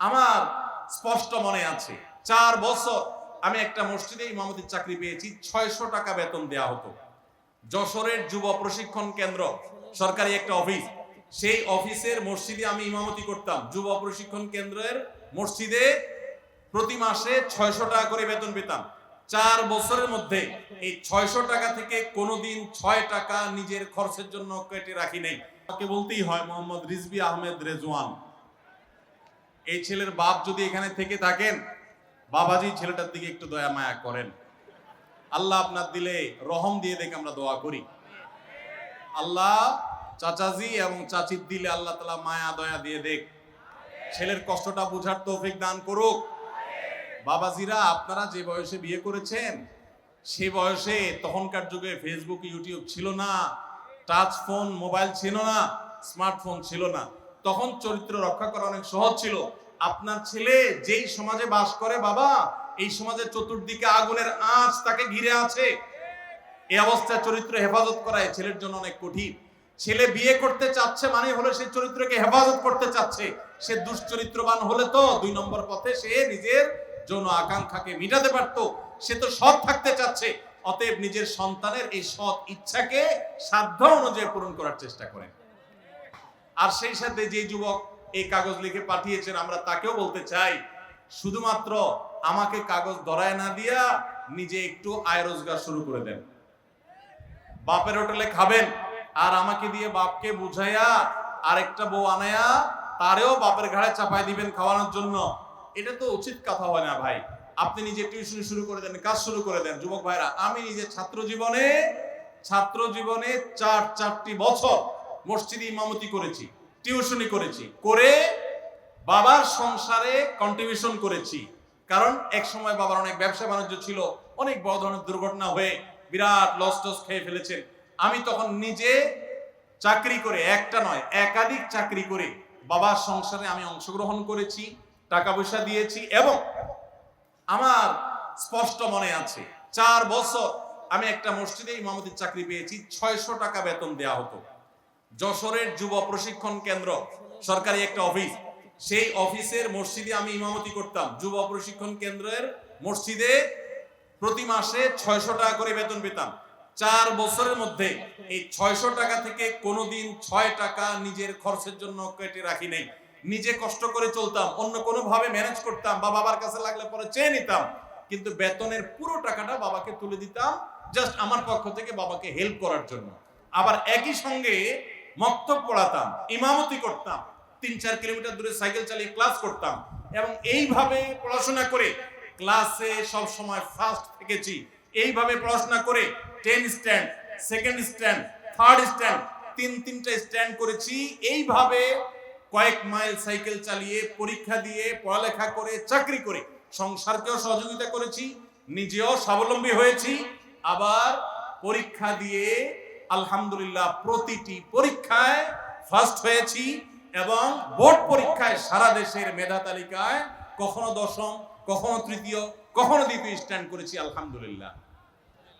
আমার স্পষ্ট মনে আছে, চার বছর আমি একটা মসজিদে ইমামতির চাকরি পেয়েছি, ছয়শো টাকা বেতন দেয়া হতো। যশোরের যুব প্রশিক্ষণ কেন্দ্র, সরকারি একটা অফিস। সেই অফিসের মসজিদে আমি ইমামতি করতাম। যুব প্রশিক্ষণ কেন্দ্রের মসজিদে প্রতি মাসে ছয়শো টাকা করে বেতন পেতাম। চার বছরের মধ্যে এই ছয়শো টাকা থেকে কোনোদিন ছয় টাকা নিজের খরচের জন্য কেটে রাখি নেই। তাকে বলতেই হয় মোহাম্মদ রিজবি আহমেদ রেজওয়ান। এই ছেলের বাপ যদি এখানে থেকে থাকেন, বাবাজি ছেলেটার দিকে একটু দয়া মায়া করেন। আল্লাহ আপনার দিলে রহম দিয়ে দেখে আমরা দোয়া করি। আল্লাহ চাচাজি এবং চাচির দিলে আল্লাহ তালা মায়া, দয়া দিয়ে দেখ। ছেলের কষ্টটা বুঝার তৌফিক দান করুক। বাবাজিরা, আপনারা যে বয়সে বিয়ে করেছেন, সে বয়সে তখনকার যুগে ফেসবুক ইউটিউব ছিল না। টাচ ফোন মোবাইল ছিল না। স্মার্টফোন ছিল না। তখন চরিত্র রক্ষা করা অনেক সহজ ছিল। আপনার ছেলে যেই সমাজে বাস করে, বাবা, এই সমাজের চতুর্দিকে আগুনের আঁচ তাকে ঘিরে আছে। এই অবস্থায় চরিত্র হেফাজত করা এই ছেলের জন্য অনেক কঠিন। ছেলে বিয়ে করতে চাচ্ছে মানে হলো সে চরিত্রকে হেফাজত করতে চাচ্ছে। সে দুশ্চরিত্রবান হলে তো দুই নম্বর পথে সে নিজের যৌন আকাঙ্ক্ষাকে মিটাতে পারতো। সে তো সৎ থাকতে চাচ্ছে। অতএব নিজের সন্তানের এই সৎ ইচ্ছাকে সাধ্য অনুযায়ী পূরণ করার চেষ্টা করেন। আর সেই সাথে যে যুবক এই কাগজ লিখে পাঠিয়েছেন, আমরা তাকেও বলতে চাই, শুধুমাত্র আমাকে কাগজ ধরায় না দিয়া নিজে একটু আয় রোজগার শুরু করে দেন। বাপের হোটেলে খাবেন আর আমাকে দিয়ে বাপকে বুঝাইয়া আরেকটা বউ আনায়া তারেও বাপের ঘাড়ে চাপাই দিবেন খাওয়ানোর জন্য। এটা তো উচিত কথা হয় না ভাই। আপনি নিজে টিউশন শুরু করে দেন, কাজ শুরু করে দেন। যুবক ভাইরা, আমি নিজে ছাত্র জীবনে ছাত্র জীবনে চার চারটি বছর মসজিদে ইমামতি করেছি, টিউশনি করেছি, করে বাবার সংসারে কন্ট্রিবিউশন করেছি। কারণ এক সময় বাবার অনেক ব্যবসা বাণিজ্য ছিল, অনেক বড় ধরনের দুর্ঘটনা হয়ে বিরাট লস টস খেয়ে ফেলেছেন। আমি তখন নিজে চাকরি করে, একটা নয়, একাধিক চাকরি করে বাবার সংসারে আমি অংশগ্রহণ করেছি, টাকা পয়সা দিয়েছি এবং আমার স্পষ্ট মনে আছে, চার বছর আমি একটা মসজিদে ইমামতির চাকরি পেয়েছি, ছয়শো টাকা বেতন দেয়া হতো। যশোরের যুব প্রশিক্ষণ কেন্দ্র, সরকারি একটা অফিস। সেই অফিসের মসজিদে আমি ইমামতি করতাম। যুব প্রশিক্ষণ কেন্দ্রের মসজিদে প্রতি মাসে ছয়শো টাকা করে বেতন পেতাম। চার বছরের মধ্যে এই ছয়শো টাকা থেকে কোনোদিন ছয় টাকা নিজের খরচের জন্য কেটে রাখি নেই। নিজে কষ্ট করে চলতাম, অন্য কোনো ভাবে ম্যানেজ করতাম বা বাবার কাছে লাগলে পরে চেয়ে নিতাম। কিন্তু বেতনের পুরো টাকাটা বাবাকে তুলে দিতাম জাস্ট আমার পক্ষ থেকে বাবাকে হেল্প করার জন্য। আবার একই সঙ্গে মক্তব পড়াতাম, ইমামতি করতাম, তিন চার কিলোমিটার দূরে সাইকেল চালিয়ে ক্লাস করতাম এবং এইভাবে পড়াশোনা করে ক্লাসে সব সময় ফার্স্ট থেকেছি। এইভাবে পড়াশোনা করে ten stand second stand third stand তিন তিনটা স্ট্যান্ড করেছি। এইভাবে কয়েক মাইল সাইকেল চালিয়ে পরীক্ষা দিয়ে পড়ালেখা করে, চাকরি করে সংসারকেও সহযোগিতা করেছি, নিজেও স্বাবলম্বী হয়েছি। আবার পরীক্ষা দিয়ে আলহামদুলিল্লাহ, প্রতিটি পরীক্ষায় ফার্স্ট হয়েছি এবং বোর্ড পরীক্ষায় সারা দেশের মেধা তালিকায় কখনো দশম, কখনো তৃতীয়, কখনো দ্বিতীয় স্ট্যান্ড করেছি, আলহামদুলিল্লাহ।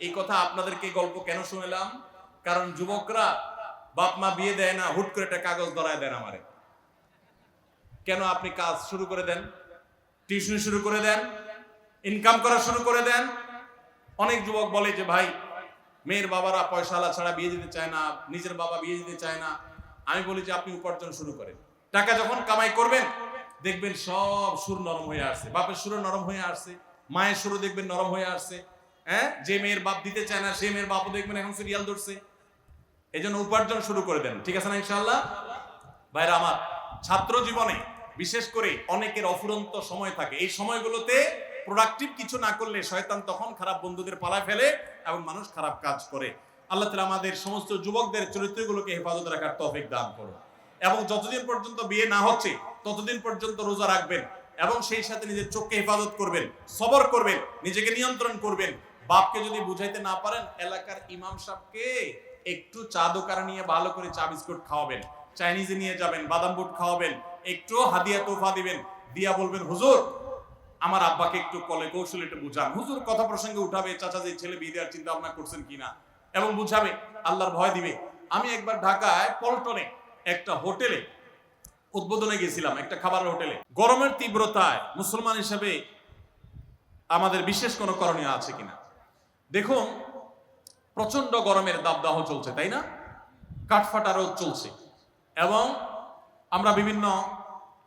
এই কথা আপনাদেরকে গল্প কেন শুনলাম? কারণ যুবকরা বাপ মা বিয়ে দেয় না, হুট করে একটা কাগজ ধরায় দেন আমারে। কেন আপনি কাজ শুরু করে দেন? টিউশন শুরু করে দেন? ইনকাম করা শুরু করে দেন? অনেক যুবক বলে যে, ভাই মেয়ের বাবারা পয়সালা ছাড়া বিয়ে দিতে চায় না, নিজের বাবা বিয়ে দিতে চায় না। আমি বলি যে আপনি উপার্জন শুরু করেন। টাকা যখন কামাই করবেন, দেখবেন সব সুর নরম হয়ে আসছে। বাপের সুরও নরম হয়ে আসছে, মায়ের সুরও দেখবেন নরম হয়ে আসছে। হ্যাঁ? যে মেয়ের বাপ দিতে চায় না সেই মেয়ের বাপও দেখবেন এখন সিরিয়াল ধরছে। এই জন্য উপার্জন শুরু করে দেন। ঠিক আছে না ইনশাল্লাহ ভাইরা আমার ছাত্র জীবনে বিশেষ করে অনেকের অফুরন্ত সময় থাকে। এই সময়গুলোতে প্রোডাক্টিভ কিছু না করলে শয়তান তখন খারাপ বন্ধুদের পালায় ফেলে এবং মানুষ খারাপ কাজ করে। আল্লাহ তালা আমাদের সমস্ত যুবকদের চরিত্রগুলোকে হেফাজত রাখার তফিক দান করো এবং যতদিন পর্যন্ত বিয়ে না হচ্ছে, ততদিন পর্যন্ত রোজা রাখবেন এবং সেই সাথে নিজের চোখকে হেফাজত করবেন, সবর করবেন, নিজেকে নিয়ন্ত্রণ করবেন। বাপকে যদি বুঝাইতে না পারেন, এলাকার ইমাম সাহেবকে একটু চা দোকানে নিয়ে ভালো করে চা বিস্কুট খাওয়াবেন, চাইনিজে নিয়ে যাবেন, বাদাম বুট খাওয়াবেন, একটু হাদিয়া তোফা দিবেন, দিয়া বলবেন, হুজুর আমার আব্বাকে একটু কলে কৌশল একটু বুঝান। হুজুর কথা প্রসঙ্গে উঠাবে, চাচা যে ছেলে বিয়ে দেওয়ার চিন্তা ভাবনা করছেন কিনা? এবং বুঝাবে, আল্লাহর ভয় দিবে। আমি একবার ঢাকায় পল্টনে একটা হোটেলে উদ্বোধনে গেছিলাম, একটা খাবারের হোটেলে। গরমের তীব্রতায় মুসলমান হিসেবে আমাদের বিশেষ কোনো করণীয় আছে কিনা? দেখুন প্রচণ্ড গরমের দাবদাহ চলছে, তাই না? কাঠফাটা রোদ চলছে। এবং আমরা বিভিন্ন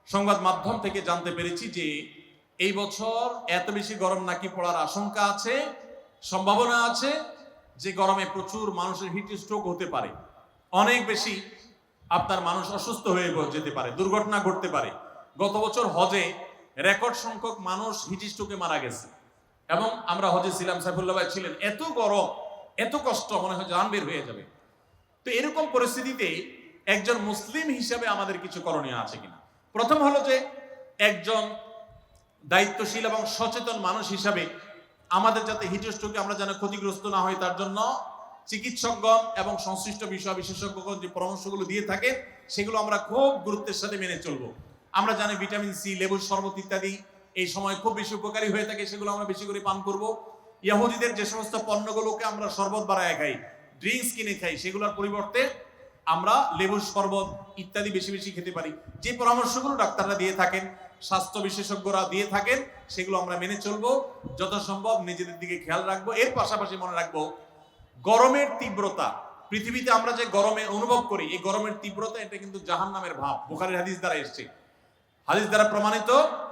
সংবাদ মাধ্যম থেকে জানতে পেরেছি যে এই বছর এত বেশি গরম নাকি পড়ার আশঙ্কা আছে, সম্ভাবনা আছে যে গরমে প্রচুর মানুষের হিট স্ট্রোক হতে পারে। অনেক বেশি আপনার মানুষ অসুস্থ হয়ে যেতে পারে, দুর্ঘটনা ঘটতে পারে। গত বছর হজে রেকর্ড সংখ্যক মানুষ হিট স্ট্রোকে মারা গেছে। এবং আমরা হজে ছিলাম, সাইফুল্লাহ ভাই ছিলেন, এত গরম, এত কষ্ট, মনে হয় জান বের হয়ে যাবে। তো এরকম পরিস্থিতিতে একজন মুসলিম হিসাবে আমাদের কিছু করণীয় আছে কিনা? প্রথম হলো যে একজন দায়িত্বশীল এবং সচেতন মানুষ হিসাবে আমাদের যাতে হিটস্ট্রোকে আমরা যেন ক্ষতিগ্রস্ত না হয় তার জন্য চিকিৎসকগণ এবং সংশ্লিষ্ট বিষয় বিশেষজ্ঞগণ যে পরামর্শগুলো দিয়ে থাকেন সেগুলো আমরা খুব গুরুত্বের সাথে মেনে চলবো। আমরা জানি ভিটামিন সি, লেবুর শরবত ইত্যাদি এই সময় খুব বেশি উপকারী হয়ে থাকে, সেগুলো আমরা বেশি করে পান করব। ইয়াহুদিদের যে সমস্ত পণ্যগুলোকে আমরা শরবত বাড়ায় খাই, ড্রিঙ্কস কিনে খাই, সেগুলোর পরিবর্তে আমরা লেবুর শরবত ইত্যাদি বেশি বেশি খেতে পারি। যে পরামর্শগুলো ডাক্তাররা দিয়ে থাকেন স্বাস্থ্য বিশেষজ্ঞরা দিয়ে থাকেন, সেগুলো আমরা মেনে চলবো যত সম্ভব নিজেদের দিকে খেয়াল রাখব। এর পাশাপাশি মনে রাখব, গরমের তীব্রতা, পৃথিবীতে আমরা যে গরমে অনুভব করি, এই গরমের তীব্রতা এটা কিন্তু জাহান নামের ভাব, বুখারের হাদিস দ্বারা এসছে। হাদিস দ্বারা প্রমাণিত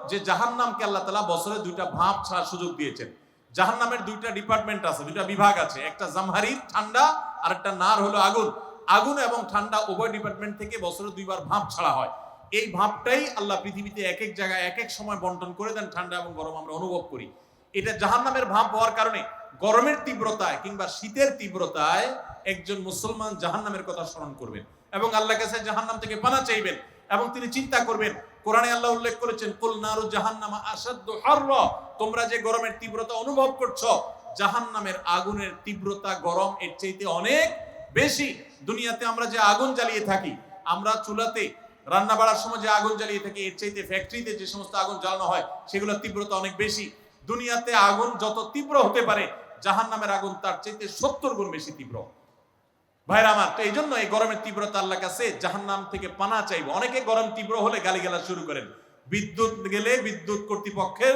যে জাহান নামকে আল্লাহ তালা বছরে দুইটা ভাব ছাড়ার সুযোগ দিয়েছেন। জাহান নামের দুইটা ডিপার্টমেন্ট আছে, দুইটা বিভাগ আছে, একটা জামহারি, ঠান্ডা আর একটা নার হলো আগুন। আগুন এবং ঠান্ডা উভয় ডিপার্টমেন্ট থেকে বছরে দুইবার ভাব ছাড়া হয়। এই ভাবটাই আল্লাহ পৃথিবীতে এক এক জায়গায় এক এক সময় বন্টন করে দেন, ঠান্ডা এবং গরম আমরা অনুভব করি। এটা জাহান্নামের ভাব হওয়ার কারণে গরমের তীব্রতায় কিংবা শীতের তীব্রতায় একজন মুসলমান জাহান্নামের কথা স্মরণ করবেন এবং আল্লাহ কাছে জাহান্নাম থেকে পানা চাইবেন এবং তিনি চিন্তা করবেন, কোরআনে আল্লাহ উল্লেখ করেছেন, কুল নারু জাহান্নামা আসাদ্দু হারর তোমরা যে গরমের তীব্রতা অনুভব করছ, জাহান্নামের আগুনের তীব্রতা গরম এর চাইতে অনেক বেশি। দুনিয়াতে আমরা যে আগুন জ্বালিয়ে থাকি, আমরা চুলাতে রান্না বাড়ার সময় যে আগুন জ্বালিয়ে থাকি, এর চাইতে ফ্যাক্টরিতে যে সমস্ত আগুন জ্বালানো হয়, সেগুলোর তীব্রতা অনেক বেশি। দুনিয়াতে আগুন যত তীব্র হতে পারে জাহান নামের আগুন তার চাইতে সত্তর গুণ বেশি তীব্র। ভাইরা আমার, তো এই জন্য এই গরমের তীব্রতা আল্লাহ কাছে জাহান নাম থেকে পানা চাইব। অনেকে গরম তীব্র হলে গালিগালাজ শুরু করেন। বিদ্যুৎ গেলে বিদ্যুৎ কর্তৃপক্ষের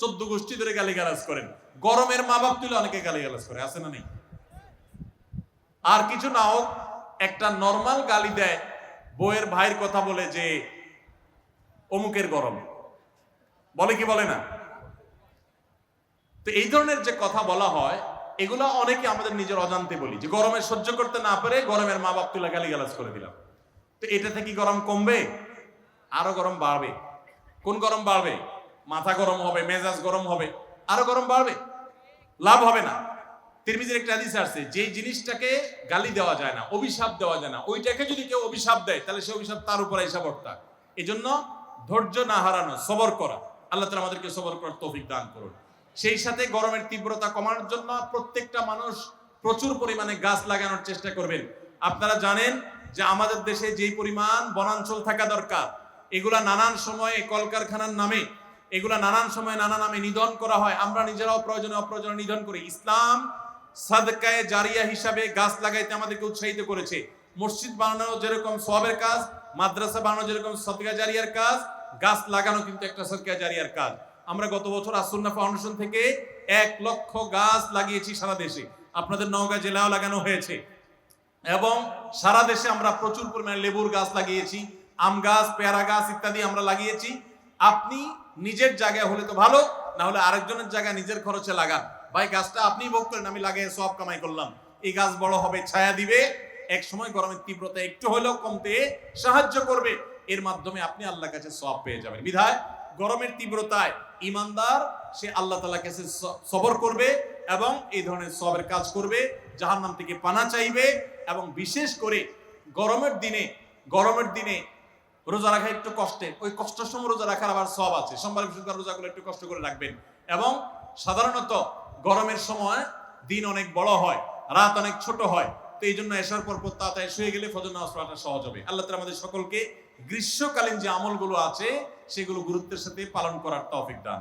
চোদ্দ গোষ্ঠী ধরে গালিগালাজ করেন। গরমের মা বাপ তুলে অনেকে গালিগালাজ করে, আছে না নেই? আর কিছু না হোক, একটা নর্মাল গালি দেয় বউয়ের ভাইয়ের কথা বলে যে, অমুকের গরম। বলে কি বলে না? তো এই ধরনের যে কথা বলা হয়, এগুলো অনেকে আমাদের নিজের অজান্তে বলি, যে গরমে সহ্য করতে না পারে গরমের মা বাপ তুলে গালি গালাজ করে দিলাম। তো এটা থেকে গরম কমবে? আরও গরম বাড়বে। কোন গরম বাড়বে? মাথা গরম হবে, মেজাজ গরম হবে, আরও গরম বাড়বে? লাভ হবে না। তিরমিজের একটা হাদিস আসছে যে জিনিসটাকে গালি দেওয়া যায় না, অভিশাপ দেওয়া যায় না, ওইটাকে যদি কেউ অভিশাপ দেয়, তাহলে সে অভিশাপ তার উপর হিসাব অর্থাৎ। এই জন্য ধৈর্য না হারানো, সবর করা, আল্লাহ তালা আমাদেরকে সবর করার তৌফিক দান করুন। সেই সাথে গরমের তীব্রতা কমানোর জন্য প্রত্যেকটা মানুষ প্রচুর পরিমাণে গাছ লাগানোর চেষ্টা করবেন। আপনারা জানেন যে আমাদের দেশে যেই পরিমাণ বনাঞ্চল থাকা দরকার, এগুলা নানান সময়ে কলকারখানার নামে, এগুলা নানান সময় নানা নামে নিধন করা হয়। আমরা নিজেরাও প্রয়োজনে অপ্রয়োজনে নিধন করি। ইসলাম সাদকায়ে জারিয়া হিসাবে গাছ লাগাইতে আমাদেরকে উৎসাহিত করেছে। মসজিদ বানানো যেরকম সবের কাজ, মাদ্রাসা বানানো যেরকম সদকা জারিয়ার কাজ, গাছ লাগানো কিন্তু একটা সদকা জারিয়ার কাজ। আমরা গত বছর আসুন্না ফাউন্ডেশন থেকে এক লক্ষ গাছ লাগিয়েছি সারা দেশে। আপনাদের নওগাঁ জেলাও লাগানো হয়েছে। এবং সারা দেশে আমরা প্রচুর পরিমাণে লেবুর গাছ লাগিয়েছি, আম গাছ, পেয়ারা গাছ ইত্যাদি আমরা লাগিয়েছি। আপনি নিজের জায়গায় হলে তো ভালো না হলে আরেকজনের জায়গায় নিজের খরচে লাগান। ভাই, গাছটা আপনি ভোগ করেন, আমি লাগিয়ে সব কামাই করলাম। এই গাছ বড় হবে, ছায়া দিবে। এক সময় গরমের তীব্রতা একটু হলেও কমতে সাহায্য করবে। এর মাধ্যমে আপনি আল্লাহ কাছে সব পেয়ে যাবেন। বিধায়, গরমের তীব্রতায় ইমানদার সে আল্লাহ তালা কাছে সবর করবে এবং এই ধরনের সবের কাজ করবে, জাহান্নাম থেকে পানা চাইবে এবং বিশেষ করে গরমের দিনে গরমের দিনে রোজা রাখা একটু কষ্টের ওই কষ্টের সময় রোজা রাখার আবার সব আছে। সোমবার রোজাগুলো একটু কষ্ট করে রাখবেন। এবং সাধারণত গরমের সময় দিন অনেক বড় হয়, রাত অনেক ছোট হয়, তো এই জন্য এসার পর তাড়াতাড়ি শুয়ে গেলে ফজর নামাজ পড়াটা সহজ হবে আল্লাহ তালা আমাদের সকলকে গ্রীষ্মকালীন যে আমলগুলো আছে, সেগুলো গুরুত্বের সাথে পালন করার তৌফিক দান।